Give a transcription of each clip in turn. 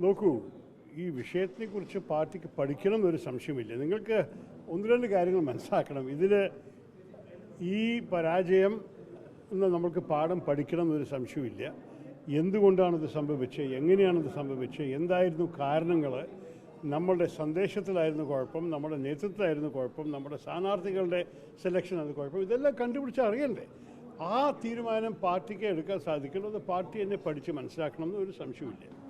നോക്കൂ ഈ വിഷയത്തെക്കുറിച്ച് പാർട്ടിക്ക് പഠിക്കണം എന്നൊരു സംശയമില്ല. നിങ്ങൾക്ക് ഒന്ന് രണ്ട് കാര്യങ്ങൾ മനസ്സിലാക്കണം. ഇതിൽ ഈ പരാജയം എന്ന് നമുക്ക് പാഠം പഠിക്കണം എന്നൊരു സംശയമില്ല. എന്തുകൊണ്ടാണിത് സംഭവിച്ചത്? എങ്ങനെയാണിത് സംഭവിച്ചത്? എന്തായിരുന്നു കാരണങ്ങൾ നമ്മളുടെ സന്ദേശത്തിലായിരുന്നു കുഴപ്പം നമ്മുടെ നേതൃത്വത്തിലായിരുന്നു കുഴപ്പം നമ്മുടെ സ്ഥാനാർത്ഥികളുടെ സെലക്ഷൻ അത് കുഴപ്പം. ഇതെല്ലാം കണ്ടുപിടിച്ച് അറിയണ്ടേ? ആ തീരുമാനം പാർട്ടിക്ക് എടുക്കാൻ സാധിക്കണം. അത് പാർട്ടി എന്നെ പഠിച്ച് മനസ്സിലാക്കണം എന്നൊരു സംശയമില്ല.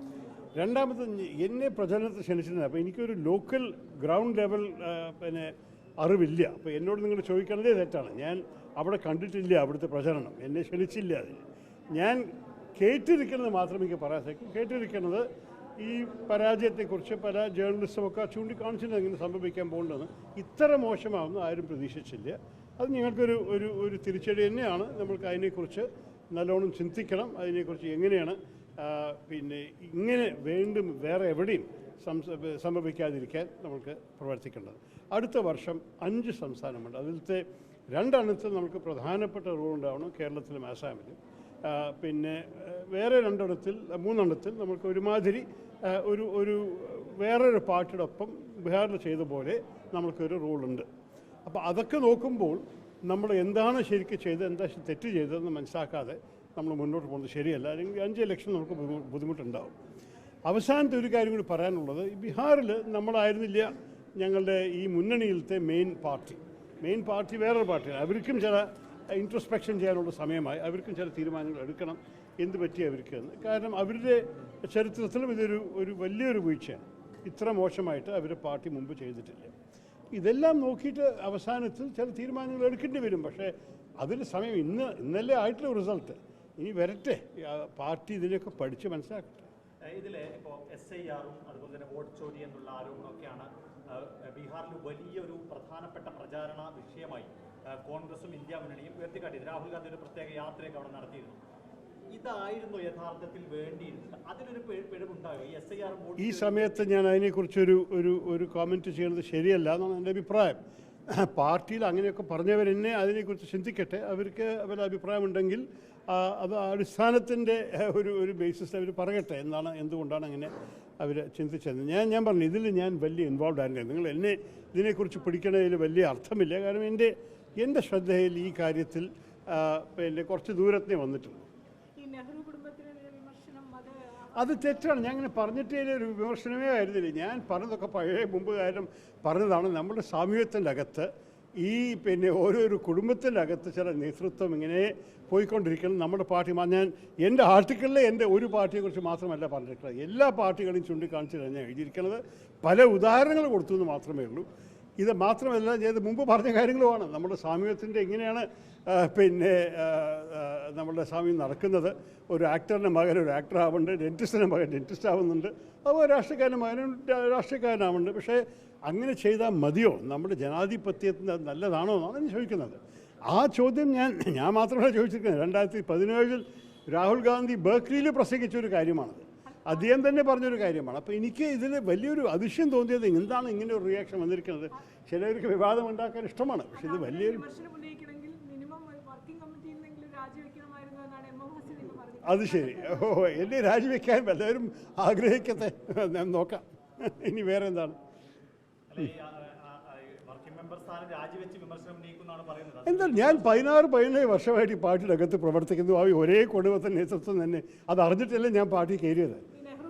രണ്ടാമത് എന്നെ പ്രചരണത്തിൽ ക്ഷണിച്ചിരുന്നത് അപ്പോൾ എനിക്കൊരു ലോക്കൽ ഗ്രൗണ്ട് ലെവൽ പിന്നെ അറിവില്ല. അപ്പോൾ എന്നോട് നിങ്ങൾ ചോദിക്കണതേ തെറ്റാണ്. ഞാൻ അവിടെ കണ്ടിട്ടില്ല അവിടുത്തെ പ്രചരണം. എന്നെ ക്ഷണിച്ചില്ല അതിന് ഞാൻ കേട്ടിരിക്കുന്നത് മാത്രമേ എനിക്ക് പറയാൻ സാധിക്കും. കേട്ടിരിക്കുന്നത് ഈ പരാജയത്തെക്കുറിച്ച് പല ജേർണലിസ്റ്റുമൊക്കെ ചൂണ്ടിക്കാണിച്ചിട്ട് ഇങ്ങനെ സംഭവിക്കാൻ പോകുന്നതെന്ന് ഇത്ര മോശമാവുമെന്ന് ആരും പ്രതീക്ഷിച്ചില്ല. അത് ഞങ്ങൾക്കൊരു ഒരു ഒരു തിരിച്ചടി തന്നെയാണ്. നമ്മൾക്ക് അതിനെക്കുറിച്ച് നല്ലോണം ചിന്തിക്കണം. അതിനെക്കുറിച്ച് എങ്ങനെയാണ് പിന്നെ ഇങ്ങനെ വീണ്ടും വേറെ എവിടെയും സംഭവിക്കാതിരിക്കാൻ നമുക്ക് പ്രവർത്തിക്കേണ്ടത്. അടുത്ത വർഷം അഞ്ച് സംസ്ഥാനമുണ്ട്. അതിലത്തെ രണ്ടെണ്ണത്തിൽ നമുക്ക് പ്രധാനപ്പെട്ട റോൾ ഉണ്ടാവണം കേരളത്തിലും ആസാമിലും. പിന്നെ വേറെ രണ്ടെണ്ണത്തിൽ മൂന്നെണ്ണത്തിൽ നമുക്ക് ഒരുമാതിരി ഒരു ഒരു വേറൊരു പാർട്ടിയോടൊപ്പം ബീഹാറിൽ ചെയ്ത പോലെ നമുക്കൊരു റോളുണ്ട് അപ്പോൾ അതൊക്കെ നോക്കുമ്പോൾ നമ്മൾ എന്താണ് ശരിക്കും ചെയ്തത് എന്താ തെറ്റ് ചെയ്തതെന്ന് മനസ്സിലാക്കാതെ നമ്മൾ മുന്നോട്ട് പോകുന്നത് ശരിയല്ല. അല്ലെങ്കിൽ അഞ്ച് ലക്ഷം നമുക്ക് ബുദ്ധിമു- ബുദ്ധിമുട്ടുണ്ടാവും. അവസാനത്തെ ഒരു കാര്യം കൂടി പറയാനുള്ളത് ബീഹാറിൽ നമ്മളായിരുന്നില്ല ഞങ്ങളുടെ ഈ മുന്നണിയിലത്തെ മെയിൻ പാർട്ടി മെയിൻ പാർട്ടി വേറൊരു പാർട്ടിയാണ്. അവർക്കും ചില ഇൻട്രസ്പെക്ഷൻ ചെയ്യാനുള്ള സമയമായി. അവർക്കും ചില തീരുമാനങ്ങൾ എടുക്കണം. എന്ത് പറ്റി അവർക്ക് കാരണം അവരുടെ ചരിത്രത്തിലും ഇതൊരു ഒരു വലിയൊരു വീഴ്ചയാണ്. ഇത്ര മോശമായിട്ട് അവരുടെ പാർട്ടി മുമ്പ് ചെയ്തിട്ടില്ല. ഇതെല്ലാം നോക്കിയിട്ട് അവസാനത്തിൽ ചില തീരുമാനങ്ങൾ എടുക്കേണ്ടി വരും. പക്ഷേ അതിന് സമയം ഇന്ന് ഇന്നലെ ആയിട്ടുള്ള റിസൾട്ട് ഇനി വരട്ടെ. പാർട്ടി ഇതിനെയൊക്കെ പഠിച്ച് മനസ്സിലാക്കട്ടെ. ഇതിലെ ഇപ്പോൾ എസ് ഐ ആറും അതുപോലെ തന്നെ വോട്ട് ചോരി എന്നുള്ള ആരോപണമൊക്കെയാണ് ബീഹാറിൽ വലിയൊരു പ്രധാനപ്പെട്ട പ്രചാരണ വിഷയമായി കോൺഗ്രസും ഇന്ത്യ മുന്നണിയും ഉയർത്തിക്കാട്ടിയത്. രാഹുൽ ഗാന്ധി ഒരു പ്രത്യേക യാത്രയൊക്കെ അവിടെ നടത്തിയിരുന്നു. ഇതായിരുന്നു യഥാർത്ഥത്തിൽ വേണ്ടിയിരുന്നത്. അതിനൊരു പിഴ- പിഴവുണ്ടായോ? ഈ എസ് ഐ ആർ ഈ സമയത്ത് ഞാൻ അതിനെക്കുറിച്ചൊരു ഒരു ഒരു കോമന്റ് ചെയ്യുന്നത് ശരിയല്ല എന്നാണ് എന്റെ അഭിപ്രായം. പാർട്ടിയിൽ അങ്ങനെയൊക്കെ പറഞ്ഞവരെന്നെ അതിനെക്കുറിച്ച് ചിന്തിക്കട്ടെ. അവർക്ക് അവരുടെ അഭിപ്രായമുണ്ടെങ്കിൽ അടിസ്ഥാനത്തിന്റെ ഒരു ഒരു ബേസിസ് അവർ പറയട്ടെ എന്താണ് എന്തുകൊണ്ടാണ് അങ്ങനെ അവർ ചിന്തിച്ചത്. ഞാൻ ഞാൻ പറഞ്ഞു ഇതിൽ ഞാൻ വലിയ ഇൻവോൾവ് ആയിരുന്നില്ല. നിങ്ങൾ എന്നെ ഇതിനെക്കുറിച്ച് പിടിക്കണതിൽ വലിയ അർത്ഥമില്ല. കാരണം എന്റെ എന്റെ ശ്രദ്ധയിൽ ഈ കാര്യത്തിൽ പിന്നെ കുറച്ച് ദൂരത്തേ വന്നിട്ടുള്ളൂ അത് അത് തെറ്റാണ്. ഞാൻ അങ്ങനെ പറഞ്ഞിട്ടേ ഒരു വിമർശനമേ ആയിരുന്നില്ല. ഞാൻ പറഞ്ഞതൊക്കെ പഴയ മുമ്പ് കാര്യം പറഞ്ഞതാണ്. നമ്മുടെ സാമൂഹ്യത്തിന്റെ അകത്ത് ഈ പിന്നെ ഓരോരോ കുടുംബത്തിനകത്ത് ചില നേതൃത്വം ഇങ്ങനെ പോയിക്കൊണ്ടിരിക്കണം നമ്മുടെ പാർട്ടി ഞാൻ എന്റെ ആർട്ടിക്കിളിൽ എന്റെ ഒരു പാർട്ടിയെക്കുറിച്ച് മാത്രമല്ല പറഞ്ഞിട്ടുള്ളത്. എല്ലാ പാർട്ടികളെയും ചൂണ്ടിക്കാണിച്ച് തന്നെ എഴുതിയിരിക്കുന്നത് പല ഉദാഹരണങ്ങൾ കൊടുത്തു എന്ന് മാത്രമേ ഉള്ളൂ. ഇത് മാത്രമല്ല ചെയ്ത് മുമ്പ് പറഞ്ഞ കാര്യങ്ങളുമാണ്. നമ്മുടെ സാമൂഹ്യത്തിന്റെ എങ്ങനെയാണ് പിന്നെ നമ്മുടെ സാമൂഹ്യം നടക്കുന്നത്. ഒരു ആക്ടറിന്റെ മകൻ ഒരു ആക്ടർ ആവുന്നുണ്ട് ഡെന്റിസ്റ്റിന്റെ മകൻ ഡെന്റിസ്റ്റ് ആവുന്നുണ്ട് അതുപോലെ രാഷ്ട്രീയക്കാരന്റെ മകനും രാഷ്ട്രീയക്കാരനാവുന്നുണ്ട്. പക്ഷേ അങ്ങനെ ചെയ്താൽ മതിയോ? നമ്മുടെ ജനാധിപത്യത്തിന് നല്ലതാണോ എന്നാണ് ഞാൻ ചോദിക്കുന്നത്. ആ ചോദ്യം ഞാൻ ഞാൻ മാത്രമല്ല ചോദിച്ചിരിക്കുന്നത്. രണ്ടായിരത്തി പതിനേഴിൽ രാഹുൽ ഗാന്ധി ബർക്ലിയിൽ പ്രസംഗിച്ച ഒരു കാര്യമാണത്. അദ്ദേഹം തന്നെ പറഞ്ഞൊരു കാര്യമാണ്. അപ്പോൾ എനിക്ക് ഇതിൽ വലിയൊരു അതിശയം തോന്നിയത് എന്താണ് ഇങ്ങനെ ഒരു റിയാക്ഷൻ വന്നിരിക്കുന്നത്? ചിലവർക്ക് വിവാദം ഉണ്ടാക്കാൻ ഇഷ്ടമാണ്. പക്ഷേ ഇത് വലിയൊരു വിമർശനം ഉന്നയിക്കണമെങ്കിൽ മിനിമം വർക്കിംഗ് കമ്മിറ്റിയിൽ നിന്നെങ്കിലും രാജിവെക്കണമായിരുന്നു എന്നാണ് എം എം ഹസൻ ഇന്ന് പറഞ്ഞത് അത് ശരി. ഓ എന്നെ രാജിവെക്കാൻ എല്ലാവരും ആഗ്രഹിക്കട്ടെ? ഞാൻ നോക്കാം. ഇനി വേറെ എന്താണ്? അല്ല, ഈ, ആ, ആ, ആ, ഈ വർക്കിംഗ് മെമ്പർ സ്ഥാനം രാജിവെച്ച് വിമർശനം ഉന്നയിക്കുമെന്നാണ് പറയുന്നത്. എന്താ ഞാൻ പതിനാറ് പതിനേഴ് വർഷമായിട്ട് ഈ പാർട്ടിയുടെ അകത്ത് പ്രവർത്തിക്കുന്നു. ആ ഒരേ കുടുംബത്തിന്റെ നേതൃത്വം തന്നെ. അത് അറിഞ്ഞിട്ടല്ലേ ഞാൻ പാർട്ടി കയറിയത്?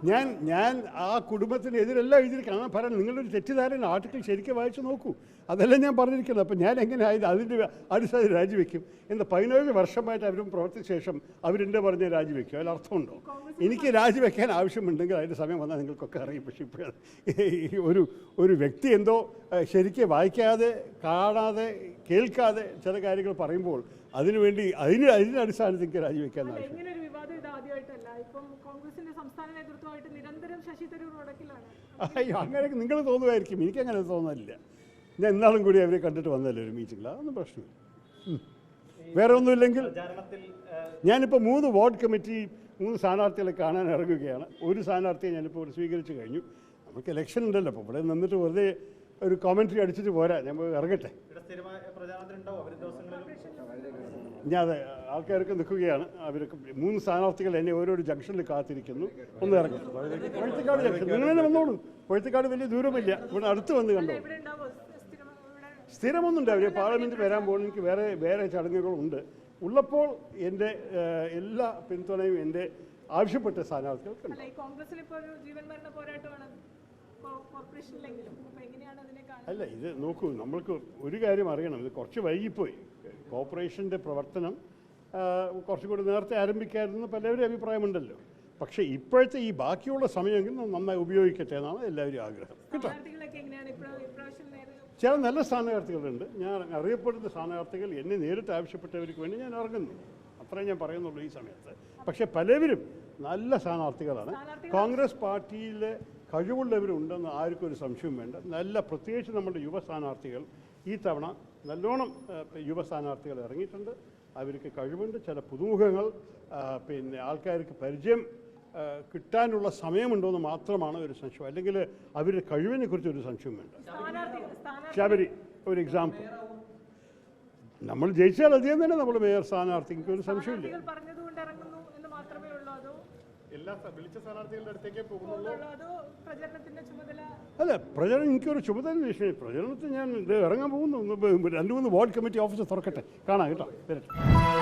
ഞാൻ ഞാൻ ആ കുടുംബത്തിനെതിരെല്ലാം എഴുതിയിരിക്കണം. ആ പറയാൻ നിങ്ങളൊരു തെറ്റിദ്ധാരണ ആർട്ടിക്കിൾ ശരിക്കും വായിച്ചു നോക്കൂ. അതെല്ലാം ഞാൻ പറഞ്ഞിരിക്കുന്നത്. അപ്പം ഞാൻ എങ്ങനെ ആയത് അതിന്റെ അടിസ്ഥാനത്തിൽ രാജിവെക്കും? എന്താ പതിനേഴ് വർഷമായിട്ട് അവരും പ്രവർത്തിച്ച ശേഷം അവരെന്നെ പറഞ്ഞ് രാജിവെക്കും? അതിൽ അർത്ഥമുണ്ടോ? എനിക്ക് രാജിവെക്കാൻ ആവശ്യമുണ്ടെങ്കിൽ അതിന്റെ സമയം വന്നാൽ നിങ്ങൾക്കൊക്കെ അറിയും. പക്ഷേ ഇപ്പോൾ ഒരു ഒരു വ്യക്തി എന്തോ ശരിക്കും വായിക്കാതെ കാണാതെ കേൾക്കാതെ ചില കാര്യങ്ങൾ പറയുമ്പോൾ അതിനുവേണ്ടി അതിന് അതിന്റെ അടിസ്ഥാനത്തിൽ എനിക്ക് രാജിവെക്കാൻ ആവശ്യം വിവാദം ഇപ്പം കോൺഗ്രസിന്റെ സംസ്ഥാന നേതൃത്വമായിട്ട് നിരന്തരം ശശി തരൂർ ഉടക്കിലാണ് അയ്യോ അങ്ങനെ നിങ്ങൾ തോന്നുമായിരിക്കും. എനിക്ക് അങ്ങനെ തോന്നുന്നില്ല ഞാൻ ഇന്നാളും കൂടി അവരെ കണ്ടിട്ട് വന്നല്ലോ ഒരു മീറ്റിംഗിൽ അതൊന്നും പ്രശ്നമില്ല. വേറെ ഒന്നുമില്ലെങ്കിൽ ഞാനിപ്പോൾ മൂന്ന് വാർഡ് കമ്മിറ്റി മൂന്ന് സ്ഥാനാർത്ഥികളെ കാണാൻ ഇറങ്ങുകയാണ്. ഒരു സ്ഥാനാർത്ഥിയെ ഞാനിപ്പോൾ സ്വീകരിച്ചു കഴിഞ്ഞു. നമുക്ക് ഇലക്ഷൻ ഉണ്ടല്ലോ. അപ്പോൾ ഇവിടെ നിന്നിട്ട് വെറുതെ ഒരു കോമൻട്രി അടിച്ചിട്ട് പോരാ. ഞാൻ ഇറങ്ങട്ടെ. ഞാൻ അത് ആൾക്കാരൊക്കെ നിൽക്കുകയാണ്. അവർക്ക് മൂന്ന് സ്ഥാനാർത്ഥികൾ എന്നെ ഓരോരോ ജംഗ്ഷനിൽ കാത്തിരിക്കുന്നു. ഒന്ന് ഇറങ്ങും. കൊഴുത്തിക്കാട് ജംഗ്ഷൻ നിങ്ങൾ തന്നെ വന്നോളൂ. കൊഴുത്തിക്കാട് വലിയ ദൂരമില്ല. ഇവിടെ അടുത്ത് വന്ന് കണ്ടോ? ഇവിടെ അവർ പാർലമെന്റ് വരാൻ പോകുന്ന എനിക്ക് വേറെ വേറെ ചടങ്ങുകളുണ്ട്. ഉള്ളപ്പോൾ എന്റെ എല്ലാ പിന്തുണയും എന്റെ ആവശ്യപ്പെട്ട സ്ഥാനാർത്ഥികൾക്കുണ്ട്. അല്ല ഇത് നോക്കൂ. നമ്മൾക്ക് ഒരു കാര്യം അറിയണം. ഇത് കുറച്ച് വൈകിപ്പോയി. കോർപ്പറേഷന്റെ പ്രവർത്തനം കുറച്ചും കൂടി നേരത്തെ ആരംഭിക്കാമായിരുന്നു പലവരും അഭിപ്രായമുണ്ടല്ലോ. പക്ഷെ ഇപ്പോഴത്തെ ഈ ബാക്കിയുള്ള സമയമെങ്കിലും നന്നായി ഉപയോഗിക്കട്ടെ എന്നാണ് എല്ലാവരും ആഗ്രഹം. കേട്ടോ? ചില നല്ല സ്ഥാനാർത്ഥികളുണ്ട്. ഞാൻ അറിയപ്പെടുന്ന സ്ഥാനാർത്ഥികൾ എന്നെ നേരിട്ട് ആവശ്യപ്പെട്ടവർക്ക് വേണ്ടി ഞാൻ ഇറങ്ങുന്നു. അത്രേ ഞാൻ പറയുന്നുള്ളൂ ഈ സമയത്ത്. പക്ഷേ പലവരും നല്ല സ്ഥാനാർത്ഥികളാണ്. കോൺഗ്രസ് പാർട്ടിയിലെ കഴിവുള്ളവരുണ്ടെന്ന് ആർക്കും ഒരു സംശയവും വേണ്ട. നല്ല പ്രത്യേകിച്ച് നമ്മുടെ യുവ സ്ഥാനാർത്ഥികൾ ഈ തവണ നല്ലോണം യുവ സ്ഥാനാർത്ഥികൾ ഇറങ്ങിയിട്ടുണ്ട്. അവർക്ക് കഴിവുണ്ട്. ചില പുതുമുഖങ്ങൾ പിന്നെ ആൾക്കാർക്ക് പരിചയം കിട്ടാനുള്ള കിട്ടാനുള്ള സമയമുണ്ടോയെന്ന് മാത്രമാണ് ഒരു സംശയം. അല്ലെങ്കിൽ അവരുടെ കഴിവിനെ കുറിച്ച് ഒരു സംശയം വേണ്ട. ശബരി ഒരു എക്സാമ്പിൾ നമ്മൾ ജയിച്ചാൽ അധികം തന്നെ നമ്മൾ മേയർ സ്ഥാനാർത്ഥിക്ക് ഒരു സംശയമില്ല സ്ഥാനാർത്ഥികൾ പറഞ്ഞതുകൊണ്ട് ഇറങ്ങുന്നു എന്ന് മാത്രമേ ഉള്ളൂ അതോ എല്ലാ വിളിച്ച സ്ഥാനാർത്ഥികളുടെ അടുത്തേക്കേ പോകുന്നുള്ളൂ. അതോ ചുമതല? അല്ല പ്രചരണം എനിക്കൊരു ചുമതല വിഷയം പ്രചരണത്തിൽ ഞാൻ ഇത് ഇറങ്ങാൻ പോകുന്നു. രണ്ടു രണ്ട് മൂന്ന് വാർഡ് കമ്മിറ്റി ഓഫീസ് തുറക്കട്ടെ. കാണാം കേട്ടോ. വരട്ടെ.